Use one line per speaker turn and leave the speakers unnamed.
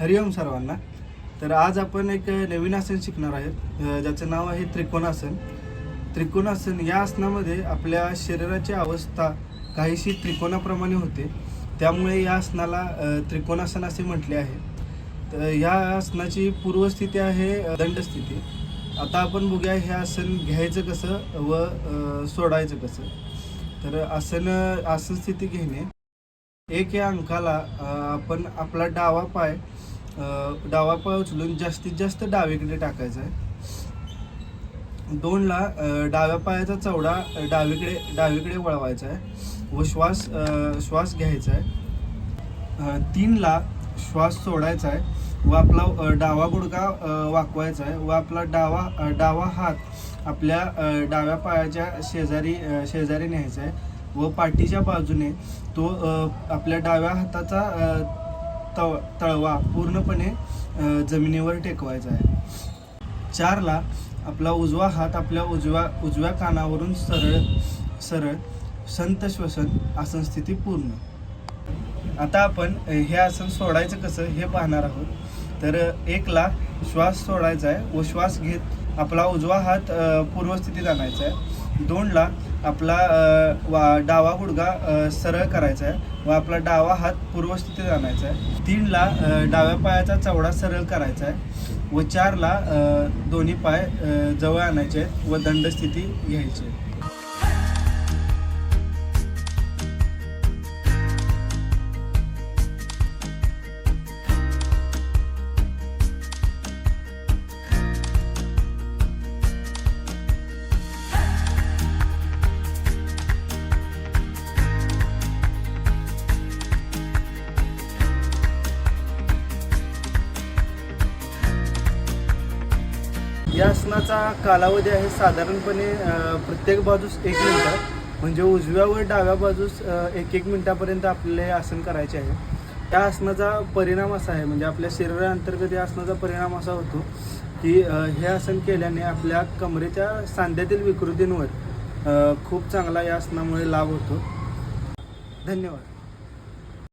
हरिओम सर्वांना. तर आज आपण एक नवीन आसन शिकणार आहेत. ज्याचं नाव आहे त्रिकोणासन. त्रिकोणासन या आसनामध्ये आपल्या शरीराची अवस्था काहीशी त्रिकोणाप्रमाणे होते. त्यामुळे या आसनाला त्रिकोणासन असे म्हटले आहे. तर या आसनाची पूर्वस्थिती आहे दंडस्थिती. आता आपण बघूया हे आसन घ्यायचं कसं व सोडायचं कसं. तर आसन आसन स्थिती घेणे. एक या अंकाला आपण आपला डावा पाय डावा पाय उचलून जास्तीत जास्त डावीकडे टाकायचा आहे. दोनला डाव्या पायाचा चवडा डावीकडे डावीकडे वळवायचा आहे. व श्वास श्वास घ्यायचा आहे. तीनला श्वास सोडायचा आहे. व आपला डावा गुडघा वाकवायचा आहे. व आपला डावा डावा हात आपल्या डाव्या पायाच्या शेजारी शेजारी न्यायचा आहे. व पाठीच्या बाजूने तो आपल्या डाव्या हाताचा तव तळवा पूर्णपणे जमिनीवर टेकवायचा आहे. चारला आपला उजवा हात आपल्या उजव्या उजव्या कानावरून सरळ सरळ संत श्वसन आसन स्थिती पूर्ण. आता आपण हे आसन सोडायचं कसं हे पाहणार आहोत. तर एकला श्वास सोडायचा आहे व श्वास घेत आपला उजवा हात पूर्वस्थितीत आणायचा आहे. दोनला आपला वा डावा गुडघा सरळ करायचा आहे व आपला डावा हात पूर्वस्थितीत आणायचा आहे. तीनला डाव्या पायाचा चवडा सरळ करायचा आहे व चारला दोन्ही पाय जवळ आणायचे आहेत व दंडस्थिती घ्यायची आहे. या आसनाचा कालावधी आहे साधारणपणे प्रत्येक बाजूस एक मिनिट. म्हणजे उजव्या व डाव्या बाजूस एक एक मिनिटापर्यंत आपल्याला हे आसन करायचे आहे. त्या आसनाचा परिणाम असा आहे म्हणजे आपल्या शरीराअंतर्गत या आसनाचा परिणाम असा होतो की हे आसन केल्याने आपल्या कमरेच्या सांध्यातील विकृतींवर खूप चांगला या आसनामुळे लाभ होतो. धन्यवाद.